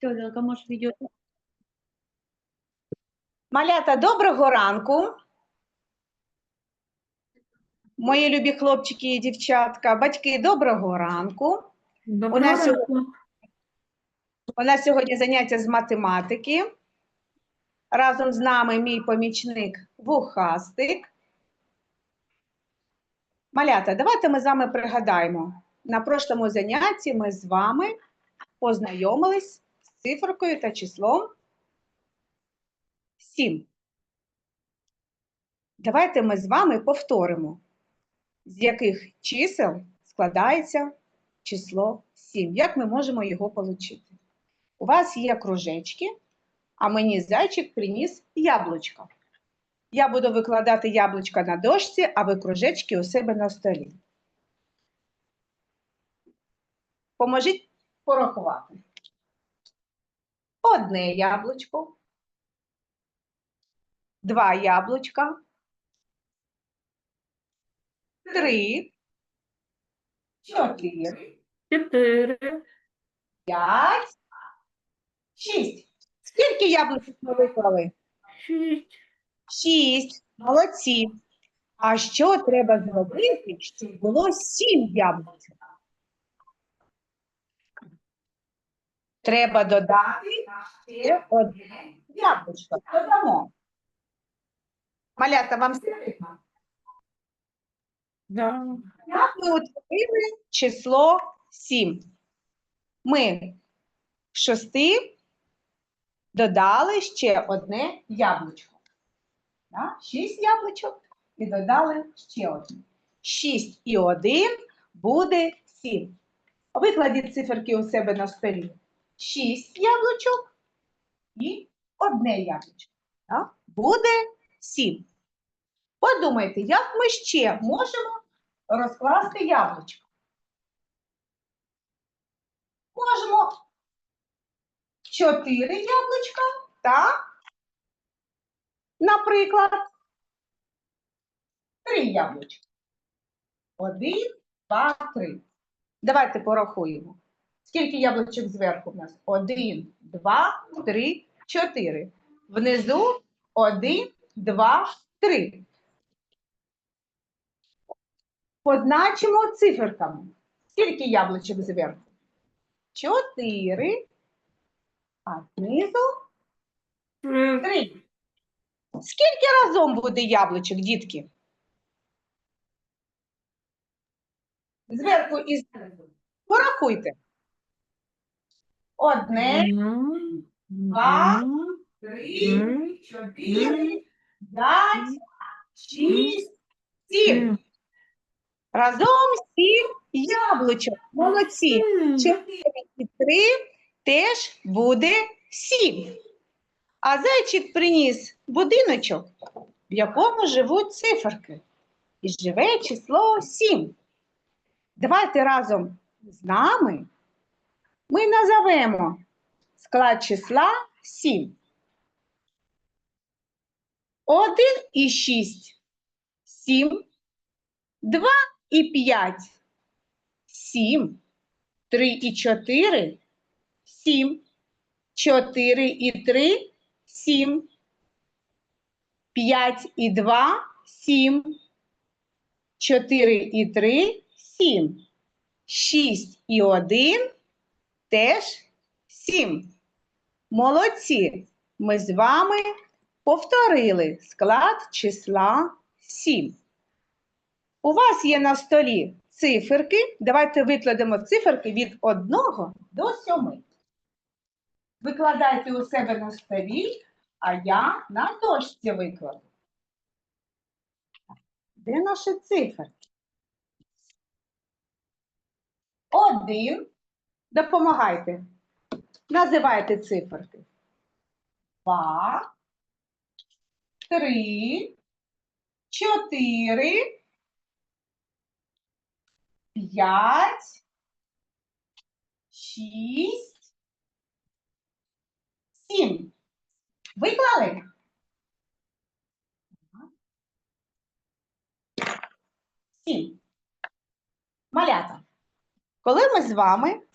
Тёлка, может, видео? Малята, доброго ранку. Мої любі хлопчики і дівчатка, батьки, доброго ранку. Доброго нас ранку. У нас сьогодні заняття з математики. Разом з нами мій помічник Вухастик. Малята, давайте ми з вами пригадаємо. На прошлому занятті ми з вами познайомились з цифрою та числом 7. Давайте ми з вами повторимо, з яких чисел складається число 7. Як ми можемо його отримати? У вас є кружечки, а мені зайчик приніс яблучко. Я буду викладати яблучка на дошці, а ви кружечки у себе на столі. Поможіть порахувати. Одне яблучко, два яблучка, три, чотири, Четыре. п'ять, шість. Скільки яблучок ми виклали? Шесть. Шість. Молодці. А що треба зробити, щоб було сім яблучок? Треба додати ще одне яблучко. Додамо. Малята, вам все видно? Да. Як ми утворили число 7? Ми в шести додали ще одне яблучко. Да? Шість яблучок і додали ще одне. Шість і один буде сім. Викладіть циферки у себе на столі. Шість яблучок і одне яблучко. Да? Буде сім. Подумайте, як ми ще можемо розкласти яблучко. Можемо чотири яблучка та, наприклад, три яблучка. Один, два, три. Давайте порахуємо. Скільки яблучок зверху в нас? Один, два, три, чотири. Внизу один, два, три. Позначимо циферками. Скільки яблучок зверху? Чотири. А знизу три. Скільки разом буде яблучок, дітки? Зверху і знизу. Порахуйте. Одне, два, три, чотири, п'ять, шість, сім. Разом сім яблучок. Молодці. Чотири і три теж буде сім. А зайчик приніс будиночок, в якому живуть циферки. І живе число сім. Давайте разом з нами ми назовемо склад числа сім. Один і шість. Сім. Два і п'ять. Сім. Три і чотири. Сім. Чотири і три. Сім. П'ять і два. Сім. Чотири і три. Сім. Шість і один. Теж сім. Молодці. Ми з вами повторили склад числа сім. У вас є на столі циферки. Давайте викладемо циферки від 1 до 7. Викладайте у себе на столі, а я на дошці викладу. Де наші циферки? Один. Допомагайте. Називайте циферки. Два. Три. Чотири. П'ять. Шість. Сім. Виклали? Сім. Малята. Коли ми з вами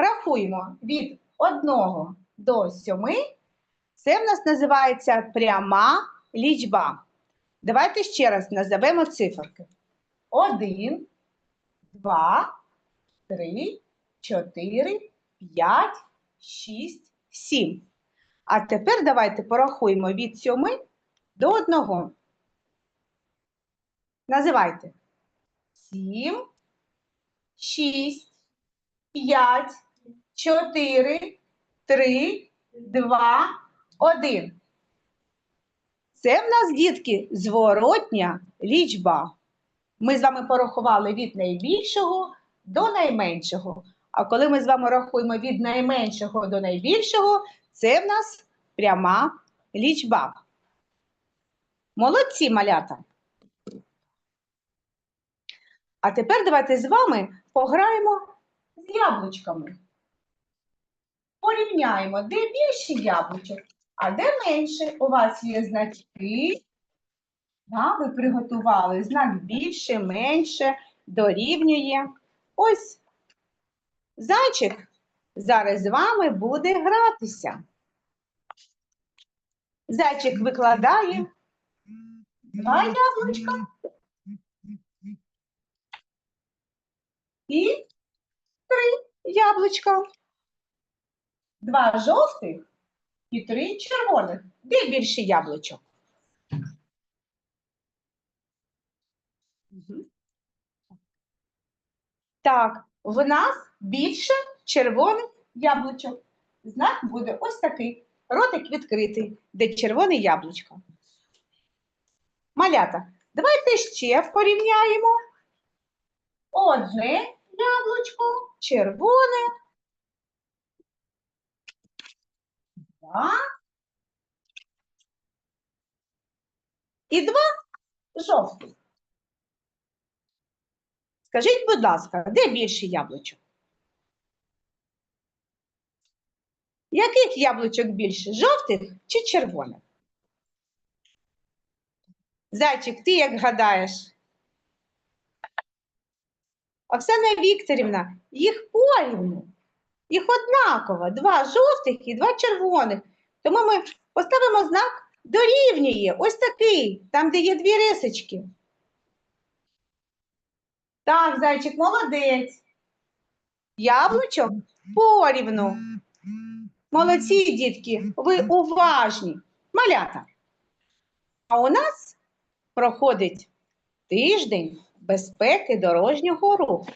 рахуємо від одного до сьоми, це в нас називається пряма лічба. Давайте ще раз назовемо циферки. Один, два, три, чотири, п'ять, шість, сім. А тепер давайте порахуємо від сьоми до одного. Називайте. Сім, шість, п'ять, чотири, три, два, один. Це в нас, дітки, зворотня лічба. Ми з вами порахували від найбільшого до найменшого. А коли ми з вами рахуємо від найменшого до найбільшого, це в нас пряма лічба. Молодці, малята. А тепер давайте з вами пограємо з яблучками. Порівняємо, де більше яблучок, а де менше. У вас є значки. Да, ви приготували знак більше, менше, дорівнює. Ось зайчик зараз з вами буде гратися. Зайчик викладає два яблучка і три яблучка. Два жовтих і три червоних. Де більше яблучок? Так, в нас більше червоних яблучок. Знак буде ось такий. Ротик відкритий, де червоне яблучко. Малята, давайте ще порівняємо. Одне яблучко, червоне. Два. І два жовтих. Скажіть, будь ласка, де більше яблучок? Яких яблучок більше? Жовтих чи червоних? Зайчик, ти як гадаєш? Оксана Вікторівна, їх порівну. Їх однаково. Два жовтих і два червоних. Тому ми поставимо знак дорівнює. Ось такий, там, де є дві рисочки. Так, зайчик, молодець. Яблучок порівну. Молодці, дітки, ви уважні. Малята. А у нас проходить тиждень безпеки дорожнього руху.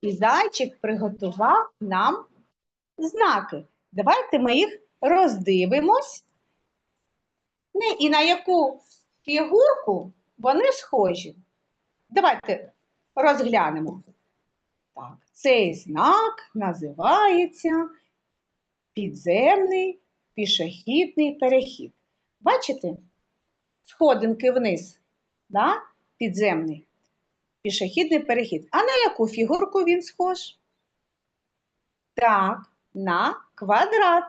І зайчик приготував нам знаки. Давайте ми їх роздивимось. І на яку фігурку вони схожі. Давайте розглянемо. Так, цей знак називається підземний пішохідний перехід. Бачите? Сходинки вниз, да? підземний пішохідний перехід. А на яку фігурку він схож? Так, на квадрат.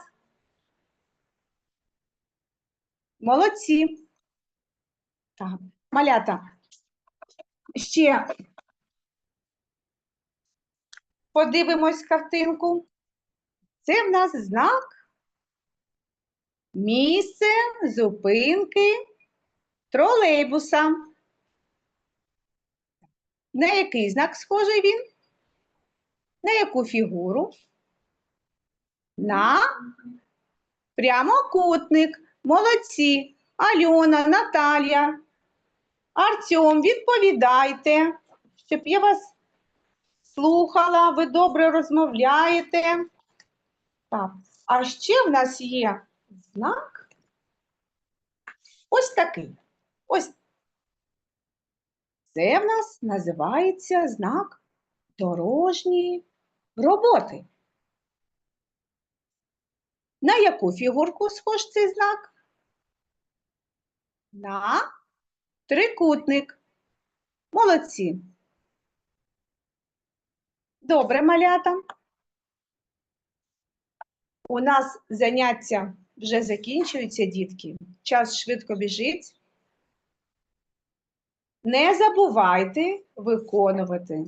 Молодці. Так, малята. Ще подивимось картинку. Це в нас знак місце зупинки тролейбуса. На який знак схожий він? На яку фігуру? На прямокутник. Молодці. Альона, Наталія, Артем, відповідайте, щоб я вас слухала, ви добре розмовляєте. Так, а ще в нас є знак ось такий. Ось це в нас називається знак дорожньої роботи. На яку фігурку схож цей знак? На трикутник. Молодці. Добре, малята. У нас заняття вже закінчуються, дітки. Час швидко біжить. Не забувайте виконувати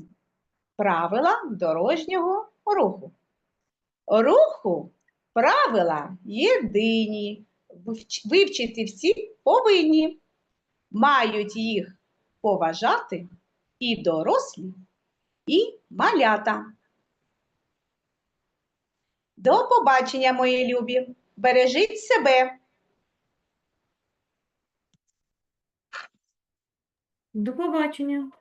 правила дорожнього руху. Руху правила єдині. Вивчити всі повинні. Мають їх поважати і дорослі, і малята. До побачення, мої любі. Бережіть себе. До побачення.